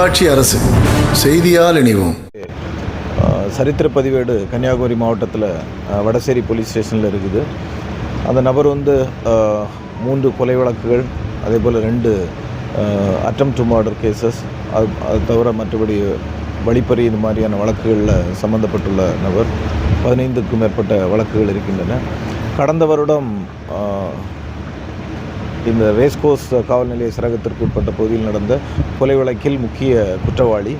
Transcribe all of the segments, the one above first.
மக்களாட்சி அரசு. செய்தியால் இணைவோம். சரித்திர பதிவேடு கன்னியாகுமரி மாவட்டத்தில் வடசேரி போலீஸ் ஸ்டேஷனில் இருக்குது. அந்த நபர் வந்து மூன்று கொலை வழக்குகள் அதே போல் ரெண்டு அட்டம் டு மர்டர் கேசஸ் அது அது தவிர மற்றபடி வழிப்பறி இது மாதிரியான வழக்குகளில் சம்மந்தப்பட்டுள்ள நபர் பதினைந்துக்கும் மேற்பட்ட வழக்குகள் இருக்கின்றன. கடந்த வருடம் இந்த வேஸ்கோஸ் காவல் நிலைய சிறகத்திற்கு உட்பட்ட பகுதியில் நடந்த கொலை வழக்கில் முக்கிய குற்றவாளி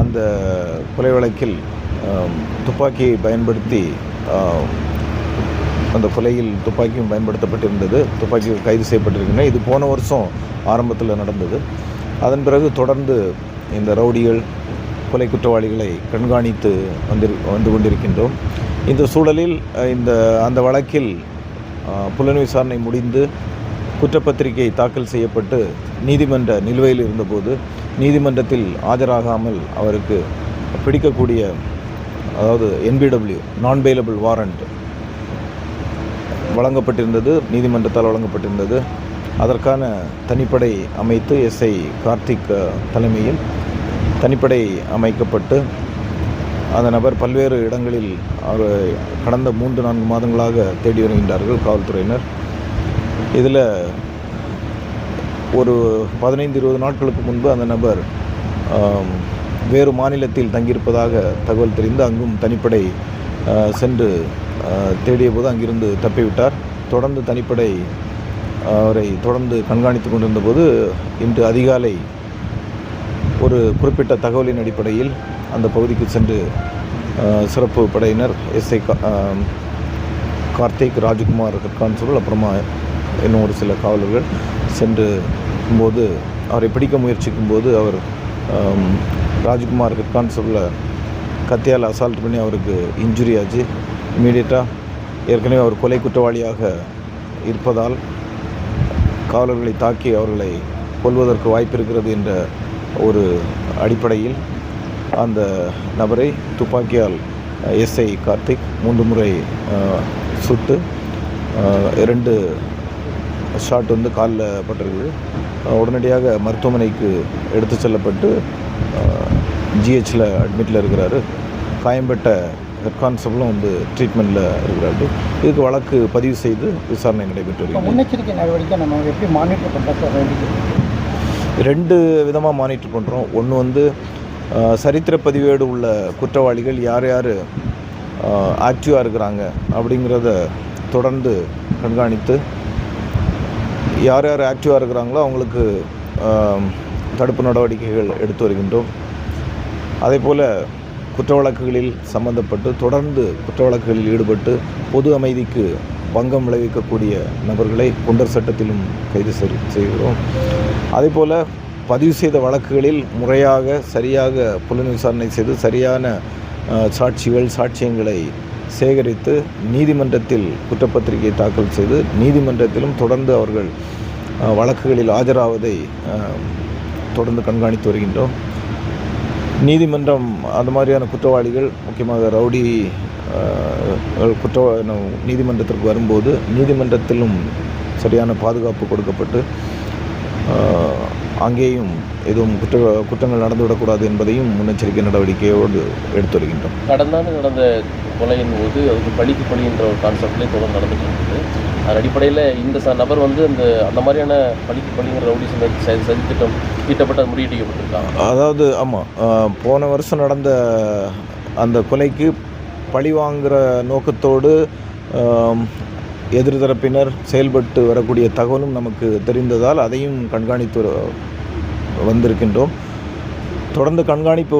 அந்த கொலை வழக்கில் துப்பாக்கியை பயன்படுத்தி அந்த கொலையில் துப்பாக்கியும் பயன்படுத்தப்பட்டிருந்தது. துப்பாக்கிகள் கைது செய்யப்பட்டிருக்கின்றன. இது போன வருஷம் ஆரம்பத்தில் நடந்தது. அதன் பிறகு தொடர்ந்து இந்த ரவுடிகள் கொலை குற்றவாளிகளை கண்காணித்து வந்து வந்து கொண்டிருக்கின்றோம். இந்த சூழலில் இந்த அந்த வழக்கில் புலன் விசாரணை முடிந்து குற்றப்பத்திரிகை தாக்கல் செய்யப்பட்டு நீதிமன்ற நிலுவையில் இருந்தபோது நீதிமன்றத்தில் ஆஜராகாமல் அவருக்கு பிடிக்கக்கூடிய அதாவது என்பிடபிள்யூ நான் பெயிலபிள் வாரண்ட் வழங்கப்பட்டிருந்தது நீதிமன்றத்தால் வழங்கப்பட்டிருந்தது. அதற்கான தனிப்படை அமைத்து எஸ்ஐ கார்த்திக் தலைமையில் தனிப்படை அமைக்கப்பட்டு அந்த நபர் பல்வேறு இடங்களில் அவர் கடந்த மூன்று நான்கு மாதங்களாக தேடி வருகின்றார்கள் காவல்துறையினர். இதில் ஒரு பதினைந்து இருபது நாட்களுக்கு முன்பு அந்த நபர் வேறு மாநிலத்தில் தங்கியிருப்பதாக தகவல் தெரிந்து அங்கும் தனிப்படை சென்று தேடிய போது அங்கிருந்து தப்பிவிட்டார். தொடர்ந்து தனிப்படை அவரை தொடர்ந்து கண்காணித்து கொண்டிருந்தபோது இன்று அதிகாலை ஒரு குறிப்பிட்ட தகவலின் அடிப்படையில் அந்த பகுதிக்கு சென்று சிறப்பு படையினர் எஸ்ஐ கார்த்திக் ராஜ்குமார் கான்ஸ்டபிள் அப்புறமா இன்னும் ஒரு சில காவலர்கள் சென்று போது அவரை பிடிக்க முயற்சிக்கும் போது அவர் ராஜ்குமார் ராஜ்குமார் கான்ஸ்டபிளை கத்தியால் அசால்ட் பண்ணி அவருக்கு இன்ஜுரி ஆச்சு. இமீடியட்டாக ஏற்கனவே அவர் கொலை குற்றவாளியாக இருப்பதால் காவலர்களை தாக்கி அவர்களை கொல்வதற்கு வாய்ப்பு இருக்கிறது என்ற ஒரு அடிப்படையில் அந்த நபரை துப்பாக்கியால் எஸ்ஐ கார்த்திக் மூன்று முறை சுட்டு இரண்டு ஷாட் வந்து காலில் பட்டிருக்குது. உடனடியாக மருத்துவமனைக்கு எடுத்து செல்லப்பட்டு ஜிஹெச்சில் அட்மிட்டில் இருக்கிறாரு. காயம்பட்ட ஹெட் கான்ஸ்டபிளும் வந்து ட்ரீட்மெண்ட்டில் இருக்கிறாரு. இதுக்கு வழக்கு பதிவு செய்து விசாரணை நடைபெற்று வருகிறது. முன்னெச்சரிக்கை நடவடிக்கை நம்ம எப்படி மானிட்டர் பண்ணுறோம் ரெண்டு விதமாக மானிட்டர் பண்ணுறோம் ஒன்று வந்து சரித்திர பதிவேடு உள்ள குற்றவாளிகள் யார் யார் ஆக்டிவாக இருக்கிறாங்க அப்படிங்கிறத தொடர்ந்து கண்காணித்து யார் யார் ஆக்டிவாக இருக்கிறாங்களோ அவங்களுக்கு தடுப்பு நடவடிக்கைகள் எடுத்து வருகின்றோம். அதே போல் குற்ற வழக்குகளில் சம்பந்தப்பட்டு தொடர்ந்து குற்ற வழக்குகளில் ஈடுபட்டு பொது அமைதிக்கு பங்கம் விளைவிக்கக்கூடிய நபர்களை குண்டர் சட்டத்திலும் கைது செய்கிறோம். அதே போல் பதிவு செய்த வழக்குகளில் முறையாக சரியாக புலன் விசாரணை செய்து சரியான சாட்சிகள் சாட்சியங்களை சேகரித்து நீதிமன்றத்தில் குற்றப்பத்திரிகை தாக்கல் செய்து நீதிமன்றத்திலும் தொடர்ந்து அவர்கள் வழக்குகளில் ஆஜராவதை தொடர்ந்து கண்காணித்து வருகின்றோம். நீதிமன்றம் அந்த மாதிரியான குற்றவாளிகள் முக்கியமாக ரவுடி குற்றவா குற்ற நீதிமன்றத்திற்கு வரும்போது நீதிமன்றத்திலும் சரியான பாதுகாப்பு கொடுக்கப்பட்டு அங்கேயும் எதுவும் குற்ற குற்றங்கள் நடந்துவிடக்கூடாது என்பதையும் முன்னெச்சரிக்கை நடவடிக்கையோடு எடுத்து வருகின்றோம். கடந்த ஆண்டு நடந்த கொலையின் போது அதுக்கு பழிக்கு பழின்ற ஒரு கான்செப்ட்லேயே தொடர்ந்து நடந்துட்டு இருக்குது. அதன் அடிப்படையில் இந்த ச நபர் வந்து அந்த அந்த மாதிரியான பழிக்கு பழிங்கிற சந்தி சதி திட்டம் தீட்டப்பட்டு அது முறியடிக்கப்பட்டிருக்காங்க. அதாவது ஆமாம் போன வருஷம் நடந்த அந்த கொலைக்கு பழி வாங்குகிற நோக்கத்தோடு எதிர்தரப்பினர் செயல்பட்டு வரக்கூடிய தகவலும் நமக்கு தெரிந்ததால் அதையும் கண்காணித்து வந்திருக்கின்றோம். தொடர்ந்து கண்காணிப்பு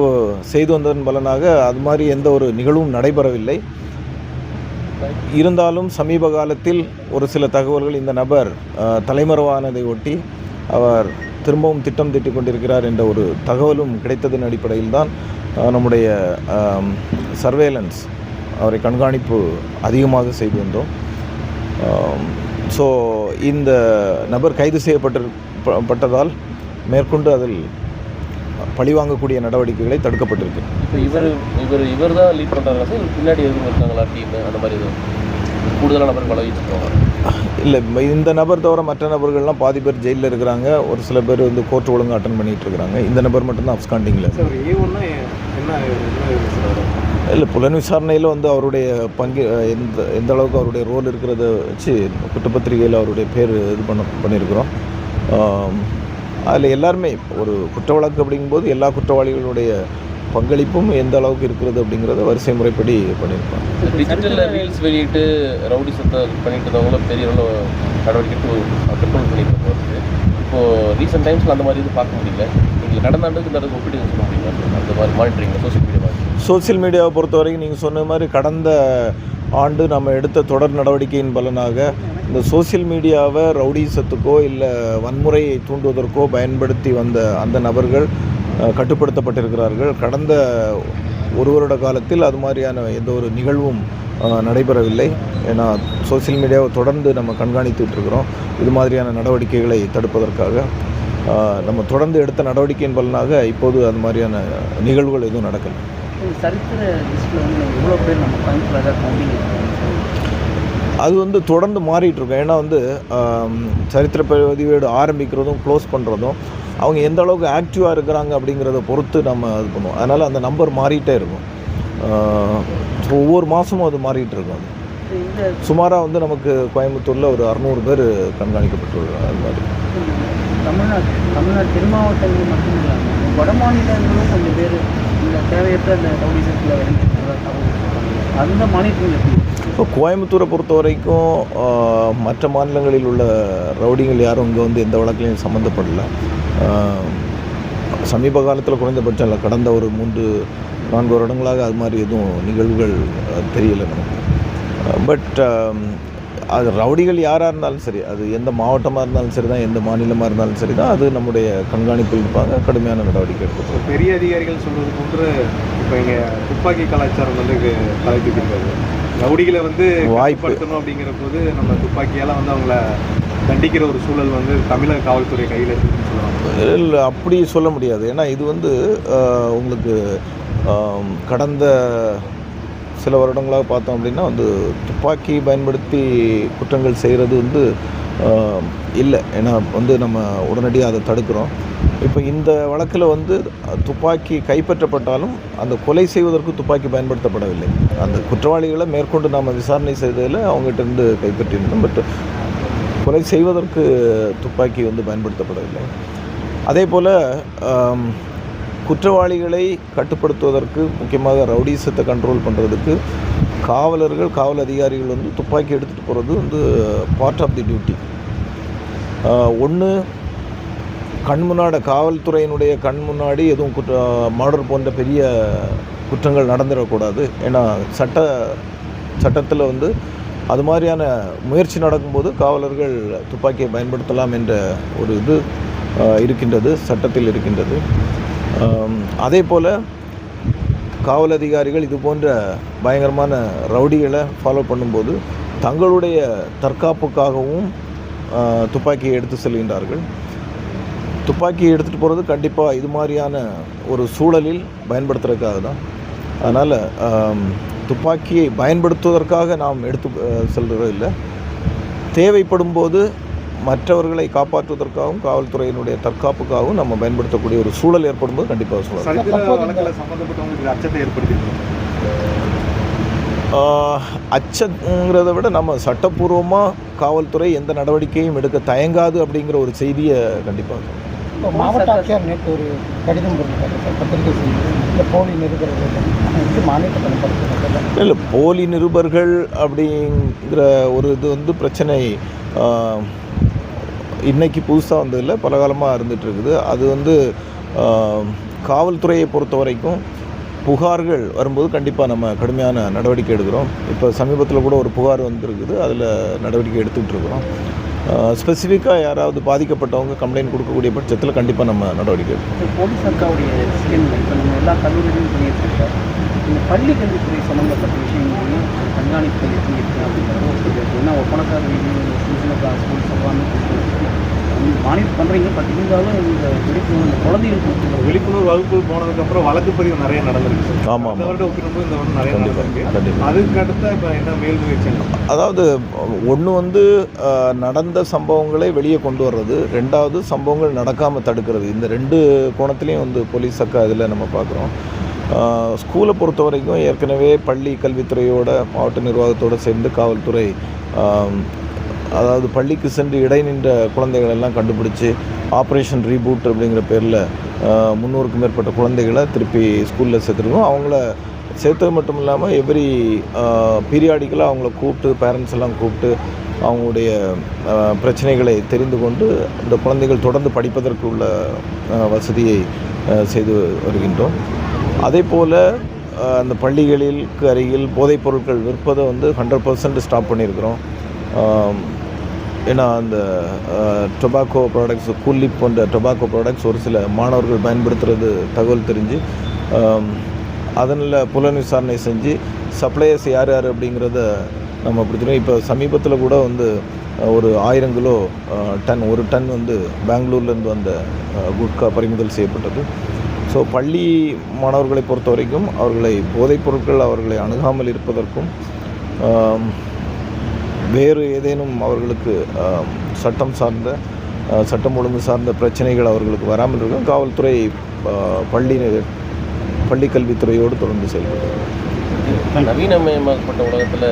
செய்து வந்ததன் பலனாக அது மாதிரி எந்த ஒரு நிகழ்வும் நடைபெறவில்லை. இருந்தாலும் சமீப காலத்தில் ஒரு சில தகவல்கள் இந்த நபர் தலைமறைவானதை ஒட்டி அவர் திரும்பவும் திட்டம் திட்டிக் கொண்டிருக்கிறார் என்ற ஒரு தகவலும் கிடைத்ததன் அடிப்படையில் தான் நம்முடைய சர்வேலன்ஸ் அவரை கண்காணிப்பு அதிகமாக செய்து வந்தோம். ஸோ இந்த நபர் கைது செய்யப்பட்ட பட்டதால் மேற்கொண்டு அதில் பழிவாங்கக்கூடிய நடவடிக்கைகளை தடுக்கப்பட்டிருக்கு. இப்போ இவர் இவர் இவர் தான் லீட் பண்ணுறாங்களா சார் பின்னாடி எதுவும் இருக்காங்களா டீம் அந்த மாதிரி எதுவும்? கூடுதலான நபர் பழகிட்டு இல்லை இந்த நபர் தவிர மற்ற நபர்கள்லாம் பாதி பேர் ஜெயிலில் இருக்கிறாங்க. ஒரு சில பேர் வந்து கோர்ட் ஒழுங்கு அட்டன் பண்ணிட்டு இருக்கிறாங்க. இந்த நபர் மட்டும்தான் அப்ஸ்காண்டிங்கில்? இல்லை புலன் விசாரணையில் வந்து அவருடைய பங்கு எந்த எந்த அளவுக்கு அவருடைய ரோல் இருக்கிறத வச்சு குற்றப்பத்திரிகையில் அவருடைய பேர் இது பண்ண பண்ணியிருக்கிறோம். அதில் எல்லாருமே ஒரு குற்ற வழக்கு அப்படிங்கும்போது எல்லா குற்றவாளிகளுடைய பங்களிப்பும் எந்த அளவுக்கு இருக்கிறது அப்படிங்கிறத வரிசை முறைப்படி பண்ணியிருக்கோம் டிஜிட்டலில் ரீல்ஸ் வெளியிட்டு ரவுடி சத்தை பண்ணிட்டு இருந்தவங்களும் பெரிய அளவு நடவடிக்கை கண்ட்ரோல் பண்ணிட்டு இப்போது ரீசெண்ட் டைம்ஸில் அந்த மாதிரி இது பார்க்க முடியல. நீங்கள் கடந்த ஆண்டுக்கு இந்த ஒப்பிட்டு சொல்ல முடியுமா அந்த மாதிரி மானிட்டரிங் சோஷியல் மீடியா சோசியல் மீடியாவை பொறுத்த வரைக்கும் நீங்கள் சொன்ன மாதிரி கடந்த ஆண்டு நம்ம எடுத்த தொடர் நடவடிக்கையின் பலனாக இந்த சோசியல் மீடியாவை ரவுடிசத்துக்கோ இல்லை வன்முறையை தூண்டுவதற்கோ பயன்படுத்தி வந்த அந்த நபர்கள் கட்டுப்படுத்தப்பட்டிருக்கிறார்கள். கடந்த ஒரு வருட காலத்தில் அது மாதிரியான எந்த ஒரு நிகழ்வும் நடைபெறவில்லை. ஏன்னா சோசியல் மீடியாவை தொடர்ந்து நம்ம கண்காணித்துட்டு இருக்கிறோம். இது மாதிரியான நடவடிக்கைகளை தடுப்பதற்காக. நம்ம தொடர்ந்து எடுத்த நடவடிக்கையின் பலனாக இப்போது அது மாதிரியான நிகழ்வுகள் எதுவும் நடக்கலை. அது வந்து தொடர்ந்து மாறிட்டு இருக்கும் ஏன்னா வந்து சரித்திர பதிவேடு ஆரம்பிக்கிறதும் க்ளோஸ் பண்ணுறதும் அவங்க எந்த அளவுக்கு ஆக்டிவாக இருக்கிறாங்க அப்படிங்கிறத பொறுத்து நம்ம இது பண்ணுவோம். அதனால் அந்த நம்பர் மாறிட்டே இருக்கும். ஒவ்வொரு மாதமும் அது மாறிட்டு இருக்கும் சுமாராக வந்து நமக்கு கோயம்புத்தூரில் ஒரு அறநூறு பேர் கண்காணிக்கப்பட்டுள்ளாங்க அது மாதிரி. தமிழ்நாடு தமிழ்நாடு தென் மாவட்டங்கள் மட்டும் இல்லாமல் வட மாநிலங்களும் கொஞ்சம் பேர் இந்த தேவையற்ற இந்த ரவுடிசத்தில். அந்த மாநிலங்கள் இப்போ கோயம்புத்தூரை பொறுத்த வரைக்கும் மற்ற மாநிலங்களில் உள்ள ரவுடிகள் யாரும் இங்கே வந்து எந்த வழக்கிலையும் சம்மந்தப்படல. சமீப காலத்தில் குறைந்தபட்சம் இல்லை கடந்த ஒரு மூன்று நான்கு வருடங்களாக அது மாதிரி எதுவும் நிகழ்வுகள் தெரியலை தெரியல நமக்கு. பட் அது ரவுடிகள் யாராக இருந்தாலும் சரி அது எந்த மாவட்டமாக இருந்தாலும் சரி தான் எந்த மாநிலமாக இருந்தாலும் சரி தான் அது நம்முடைய கண்காணிப்பில் இருப்பாங்க கடுமையான நடவடிக்கை எடுக்கும் இப்போ பெரிய அதிகாரிகள் சொல்வது போன்று இப்போ இங்கே துப்பாக்கி கலாச்சாரம் வந்து தலைப்பிட்டு ரவுடிகளை வந்து வாய்ப்பு. கட்டுப்படுத்தணும் அப்படிங்கிற போது நம்ம துப்பாக்கியால் வந்து அவங்கள தண்டிக்கிற ஒரு சூழல் வந்து தமிழக காவல்துறை கையில் இருக்குன்னு சொல்லுவாங்க. இல்லை அப்படி சொல்ல முடியாது. ஏன்னா இது வந்து உங்களுக்கு கடந்த சில வருடங்களாக பார்த்தோம் அப்படின்னா வந்து துப்பாக்கி பயன்படுத்தி குற்றங்கள் செய்கிறது வந்து இல்லை. ஏன்னா வந்து நம்ம உடனடியாக அதை தடுக்கிறோம். இப்போ இந்த வழக்கில் வந்து துப்பாக்கி கைப்பற்றப்பட்டாலும் அந்த கொலை செய்வதற்கு துப்பாக்கி பயன்படுத்தப்படவில்லை. அந்த குற்றவாளிகளை மேற்கொண்டு நாம் விசாரணை செய்ததில் அவங்ககிட்ட இருந்து கைப்பற்றியிருந்தோம். பட் கொலை செய்வதற்கு துப்பாக்கி வந்து பயன்படுத்தப்படவில்லை. அதே போல் குற்றவாளிகளை கட்டுப்படுத்துவதற்கு முக்கியமாக ரவுடிசத்தை கண்ட்ரோல் பண்ணுறதுக்கு காவலர்கள் காவல் அதிகாரிகள் வந்து துப்பாக்கி எடுத்துகிட்டு போகிறது வந்து பார்ட் ஆஃப் தி டியூட்டி ஒன்று கண் முன்னாடி காவல்துறையினுடைய கண் முன்னாடி எதுவும் குற்ற மர்டர் போன்ற பெரிய குற்றங்கள் நடந்துடக்கூடாது. ஏன்னா சட்ட சட்டத்தில் வந்து அது மாதிரியான முயற்சி நடக்கும்போது காவலர்கள் துப்பாக்கியை பயன்படுத்தலாம் என்ற ஒரு இது இருக்கின்றது சட்டத்தில் இருக்கின்றது. அதே போல் காவல் அதிகாரிகள் இது போன்ற பயங்கரமான ரவுடிகளை ஃபாலோ பண்ணும்போது தங்களுடைய தற்காப்புக்காகவும் துப்பாக்கியை எடுத்து செல்கின்றார்கள். துப்பாக்கியை எடுத்துகிட்டு போகிறது கண்டிப்பாக இது மாதிரியான ஒரு சூழலில் பயன்படுத்துறதுக்காக தான். அதனால் துப்பாக்கியை பயன்படுத்துவதற்காக நாம் எடுத்து அஹ், செல்றது இல்லை. தேவைப்படும் போது மற்றவர்களை காப்பாற்றுவதற்காகவும் காவல்துறையினுடைய தற்காப்புக்காகவும் நம்ம பயன்படுத்தக்கூடிய ஒரு சூழல் ஏற்படும் போது கண்டிப்பாக ஆஹ், அச்சங்கிறத விட நம்ம சட்டப்பூர்வமாக காவல்துறை எந்த நடவடிக்கையும் எடுக்க தயங்காது அப்படிங்கிற ஒரு செய்தியை கண்டிப்பாக இப்போ மாவட்ட ஆட்சியார் நேற்று ஒரு கடிதம் பத்திரிகை செய்தி இந்த போலி நிருபர்கள் இது இல்லை போலி நிருபர்கள் அப்படிங்கிற ஒரு இது வந்து பிரச்சனை இன்றைக்கி இன்னைக்கு புதுசாக வந்ததில்லை பல காலமாக அது வந்து காவல்துறையை பொறுத்த வரைக்கும் புகார்கள் வரும்போது கண்டிப்பாக நம்ம கடுமையான நடவடிக்கை எடுக்கிறோம். இப்போ சமீபத்தில் கூட ஒரு புகார் வந்திருக்குது. அதில் நடவடிக்கை எடுத்துக்கிட்டு இருக்கிறோம். ஸ்பெசிஃபிக்காக யாராவது பாதிக்கப்பட்டவங்க கம்ப்ளைண்ட் கொடுக்கக்கூடிய பட்சத்தில் கண்டிப்பாக நம்ம நடவடிக்கை எடுக்கிறோம் இந்த போலீஸ் சர்க்காவுடைய இப்போ நம்ம எல்லா கல்லூரிகளும் பண்ணியிருக்காங்க இந்த பள்ளி கல்வித்துறை சம்மந்தப்பட்ட விஷயங்களையும் கண்காணிப்பு எப்படி இருக்குது அப்படிங்கிறது ஒரு கேள்வி இருக்கு. ஏன்னா ஒப்பனக்கார வீடு சின்ன சின்ன ஸ்கூல்ஸ் எல்லாமே மானிட்டர் பண்ணுறீங்க பட் இருந்தாலும் இந்த விழிப்புணர்வு இந்த குழந்தைகளுக்கு விழிப்புணர்வு வகுப்பு போனதுக்கப்புறம் வழக்கு பதிவு நிறைய நடந்திருக்கு சார். ஆமாம், அந்த வருடம் ஒப்பிடும்போது இந்த வருடம் நிறைய நடந்திருக்கு. கண்டிப்பாக அதுக்கு அடுத்த இப்போ என்ன மேல் முயற்சி அதாவது ஒன்று வந்து நடந்த சம்பவங்களை வெளியே கொண்டு வர்றது ரெண்டாவது சம்பவங்கள் நடக்காமல் தடுக்கிறது. இந்த ரெண்டு கோணத்துலேயும் வந்து போலீஸ் அக்கா இதில் நம்ம பார்க்குறோம் ஸ்கூலை பொறுத்த வரைக்கும் ஏற்கனவே பள்ளி கல்வித்துறையோட மாவட்ட நிர்வாகத்தோடு சேர்ந்து காவல்துறை அதாவது பள்ளிக்கு சென்று இடைநின்ற குழந்தைகள் எல்லாம் கண்டுபிடிச்சி ஆப்ரேஷன் ரீபூட் அப்படிங்கிற பேரில் முந்நூறுக்கும் மேற்பட்ட குழந்தைகளை திருப்பி ஸ்கூலில் சேர்த்துருக்கோம். அவங்கள சேர்த்தது மட்டும் இல்லாமல் எவ்ரி பீரியாடிக்கலாக அவங்கள கூப்பிட்டு பேரண்ட்ஸ் எல்லாம் கூப்பிட்டு அவங்களுடைய பிரச்சனைகளை தெரிந்து கொண்டு இந்த குழந்தைகள் தொடர்ந்து படிப்பதற்கு உள்ள வசதியை செய்து வருகின்றோம். அதே போல் அந்த பள்ளிகளிற்கு அருகில் போதைப் பொருட்கள் விற்பதை வந்து ஹண்ட்ரட் பர்சன்ட் ஸ்டாப் பண்ணியிருக்கிறோம். ஏன்னா அந்த டொபாக்கோ ப்ராடக்ட்ஸ் கூலிப் போன்ற டொபாக்கோ ப்ராடக்ட்ஸ் ஒரு சில மாணவர்கள் பயன்படுத்துகிறது தகவல் தெரிஞ்சு அதனில் புலன் விசாரணை செஞ்சு சப்ளையர்ஸ் யார் யார் அப்படிங்கிறத நம்ம பிடிச்சிருக்கோம் இப்போ சமீபத்தில் கூட வந்து ஒரு ஆயிரம் கிலோ டன் ஒரு டன் வந்து பெங்களூர்லேருந்து வந்த குட்கா பறிமுதல் செய்யப்பட்டது. ஸோ பள்ளி மாணவர்களை பொறுத்த வரைக்கும் அவர்களை போதைப் பொருட்கள் அவர்களை அணுகாமல் இருப்பதற்கும் வேறு ஏதேனும் அவர்களுக்கு சட்டம் சார்ந்த சட்டம் ஒழுங்கு சார்ந்த பிரச்சனைகள் அவர்களுக்கு வராமல் இருக்கும். காவல்துறை பள்ளி பள்ளி கல்வித்துறையோடு தொடர்ந்து செயல்படுகிறது நவீனமயமாக்கப்பட்ட உலகத்தில்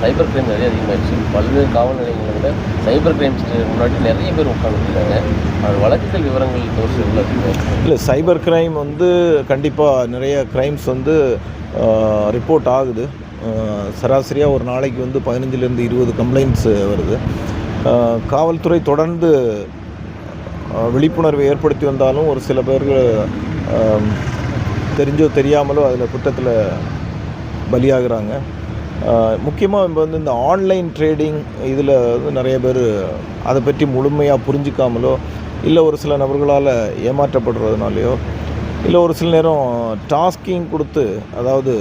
சைபர் கிரைம் நிறைய அதிகமாகிடுச்சு பல்வேறு காவல் நிலையங்களை விட சைபர் கிரைம்ஸ் முன்னாடி நிறைய பேர் உட்காந்துருக்காங்க அது வழக்குகள் விவரங்கள் தோற்று அதிகமாக இல்லை சைபர் கிரைம் வந்து கண்டிப்பாக நிறைய கிரைம்ஸ் வந்து ரிப்போர்ட் ஆகுது. சராசரியாக ஒரு நாளைக்கு வந்து பதினஞ்சுலேருந்து இருபது கம்ப்ளைண்ட்ஸ் வருது. காவல்துறை தொடர்ந்து விழிப்புணர்வை ஏற்படுத்தி வந்தாலும் ஒரு சில பேர்கள் தெரிஞ்சோ தெரியாமலோ அதில் குற்றத்தில் பலியாகிறாங்க. முக்கியமாக இப்போ வந்து இந்த ஆன்லைன் ட்ரேடிங் இதில் வந்து நிறைய பேர் அதை பற்றி முழுமையாக புரிஞ்சிக்காமலோ இல்லை ஒரு சில நபர்களால் ஏமாற்றப்படுறதுனாலையோ இல்லை ஒரு சில நேரம் டாஸ்கிங் கொடுத்து அதாவது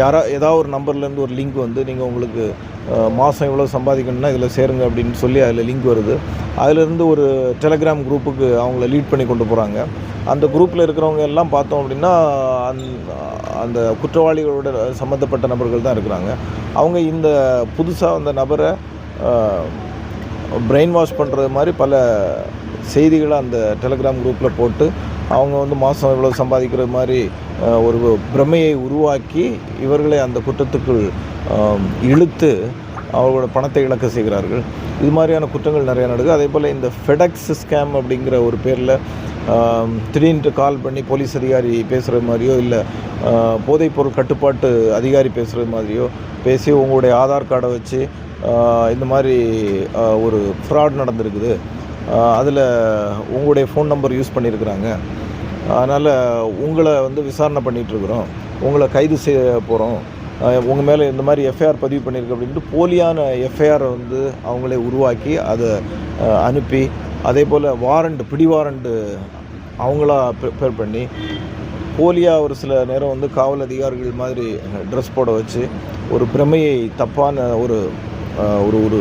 யாரா ஏதாவது ஒரு நம்பர்லேருந்து ஒரு லிங்க் வந்து நீங்கள் உங்களுக்கு மாதம் இவ்வளோ சம்பாதிக்கணும்னா இதில் சேருங்க அப்படின்னு சொல்லி அதில் லிங்க் வருது. அதிலிருந்து ஒரு டெலகிராம் குரூப்புக்கு அவங்கள லீட் பண்ணி கொண்டு போகிறாங்க அந்த குரூப்பில் இருக்கிறவங்க எல்லாம் பார்த்தோம் அப்படின்னா அந் அந்த குற்றவாளிகளோட சம்மந்தப்பட்ட நபர்கள் தான் இருக்கிறாங்க. அவங்க இந்த புதுசாக அந்த நபரை பிரெயின் வாஷ் பண்ணுறது மாதிரி பல செய்திகளை அந்த டெலகிராம் குரூப்பில் போட்டு அவங்க வந்து மாதம் இவ்வளோ சம்பாதிக்கிற மாதிரி ஒரு பிரமையை உருவாக்கி இவர்களை அந்த குற்றத்துக்குள் இழுத்து அவர்களோட பணத்தை இழக்க செய்கிறார்கள். இது மாதிரியான குற்றங்கள் நிறையா நடக்குது. அதே போல் இந்த ஃபெடெக்ஸ் ஸ்கேம் அப்படிங்கிற ஒரு பேரில் திடீர்னு கால் பண்ணி போலீஸ் அதிகாரி பேசுகிற மாதிரியோ இல்லை போதைப்பொருள் கட்டுப்பாட்டு அதிகாரி பேசுகிற மாதிரியோ பேசி உங்களுடைய ஆதார் கார்டை வச்சு இந்த மாதிரி ஒரு ஃப்ராட் நடந்திருக்குது. அதில் உங்களுடைய ஃபோன் நம்பர் யூஸ் பண்ணியிருக்கிறாங்க அதனால் உங்களை வந்து விசாரணை பண்ணிகிட்ருக்குறோம் உங்களை கைது செய்ய போகிறோம் உங்கள் மேலே இந்த மாதிரி எஃப்ஐஆர் பதிவு பண்ணியிருக்கு அப்படின்ட்டு போலியான எஃப்ஐஆரை வந்து அவங்களே உருவாக்கி அதை அனுப்பி அதே போல் வாரண்ட் பிடி வாரண்ட்டு அவங்களா ப்ரிப்பேர் பண்ணி போலியாக ஒரு சில நேரம் வந்து காவல் அதிகாரிகள் மாதிரி ட்ரெஸ் போட வச்சு ஒரு பிரமையை தப்பான ஒரு ஒரு ஒரு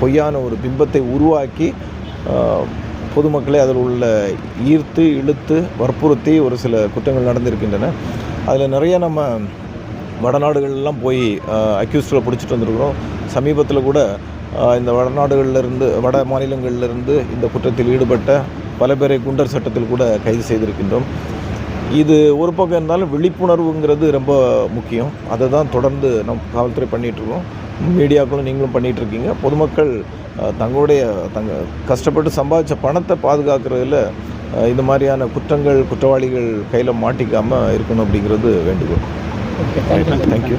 பொய்யான ஒரு பிம்பத்தை உருவாக்கி பொதுமக்களை அதில் உள்ள ஈர்த்து இழுத்து வற்புறுத்தி ஒரு சில குற்றங்கள் நடந்திருக்கின்றன. அதில் நிறைய நம்ம வடநாடுகள்லாம் போய் அக்யூஸ்டில் பிடிச்சிட்டு வந்திருக்கிறோம். சமீபத்தில் கூட இந்த வடநாடுகளிலிருந்து வட மாநிலங்களிலிருந்து இந்த குற்றத்தில் ஈடுபட்ட பல பேரை குண்டர் சட்டத்தில் கூட கைது செய்திருக்கின்றோம். இது ஒரு பக்கம் இருந்தாலும் விழிப்புணர்வுங்கிறது ரொம்ப முக்கியம். அதை தான் தொடர்ந்து நம் காவல்துறை பண்ணிகிட்ருக்கோம் மீடியாக்களும் நீங்களும் பண்ணிகிட்டு இருக்கீங்க பொதுமக்கள் தங்களுடைய தங்க கஷ்டப்பட்டு சம்பாதிச்ச பணத்தை பாதுகாக்கிறதுல இந்த மாதிரியான குற்றங்கள் குற்றவாளிகள் கையில் மாட்டிக்காமல் இருக்கணும் அப்படிங்கிறது வேண்டுகோள். தேங்க்யூ